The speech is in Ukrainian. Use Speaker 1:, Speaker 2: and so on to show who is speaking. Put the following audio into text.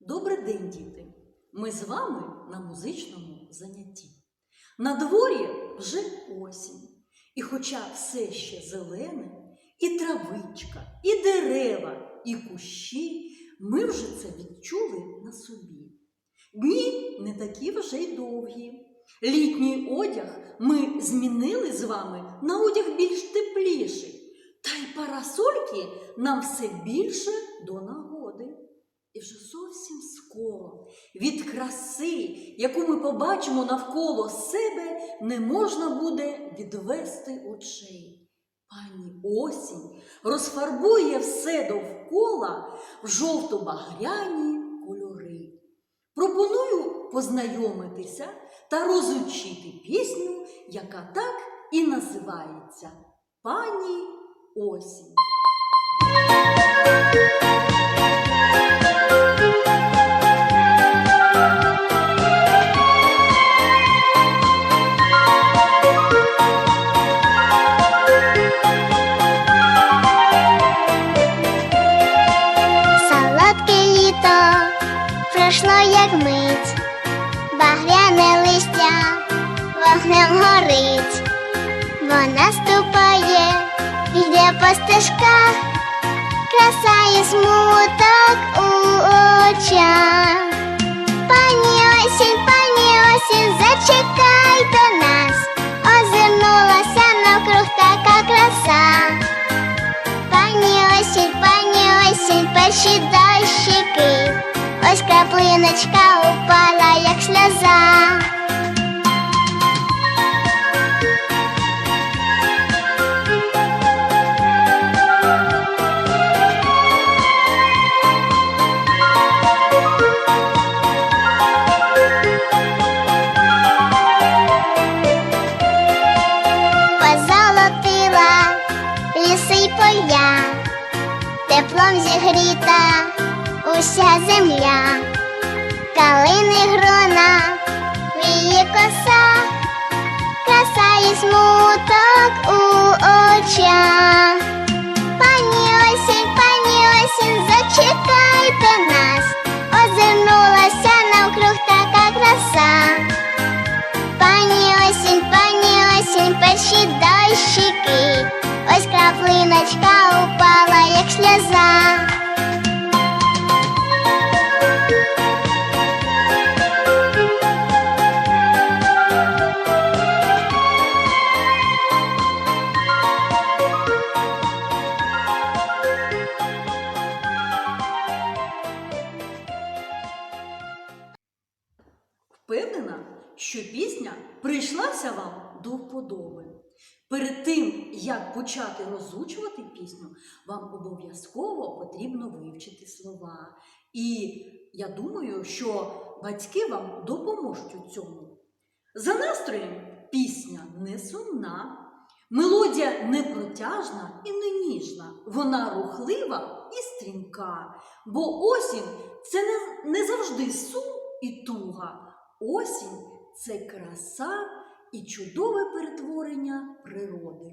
Speaker 1: Добрий день, діти! Ми з вами на музичному занятті. На дворі вже осінь, і хоча все ще зелене, і травичка, і дерева, і кущі, ми вже це відчули на собі. Дні не такі вже й довгі. Літній одяг ми змінили з вами на одяг більш й парасольки нам все більше до нагоди. І вже зовсім скоро від краси, яку ми побачимо навколо себе, не можна буде відвести очей. Пані осінь розфарбує все довкола в жовто-багряні кольори. Пропоную познайомитися та розучити пісню, яка так і називається Пані осінь.
Speaker 2: Пройшло як мить, багряне листя вогнем горить, вона ступає, йде по стежках, смуток у очах. Пані осінь, пані осінь, зачекайте нас, озирнулася навкруг така краса. Пані осінь, пані осінь, перші дощики, ось краплиночка упала, як сльоза. Теплом зігріта уся земля, калини грона, віє коса, краса і смуток у очах. Пані осінь, пані осінь, зачекайте нас, озирнулася навкруг така краса. Пані осінь, пані осінь, перші дощики, ось краплиночка упала, як сльоза.
Speaker 1: Впевнена, що пісня прийшлася вам до вподоби. Перед тим, як почати розучувати пісню, вам обов'язково потрібно вивчити слова. І я думаю, що батьки вам допоможуть у цьому. За настроєм пісня не сумна, мелодія не протяжна і не ніжна. Вона рухлива і стрімка, бо осінь це не, завжди сум і туга. Осінь це краса і чудове перетворення природи.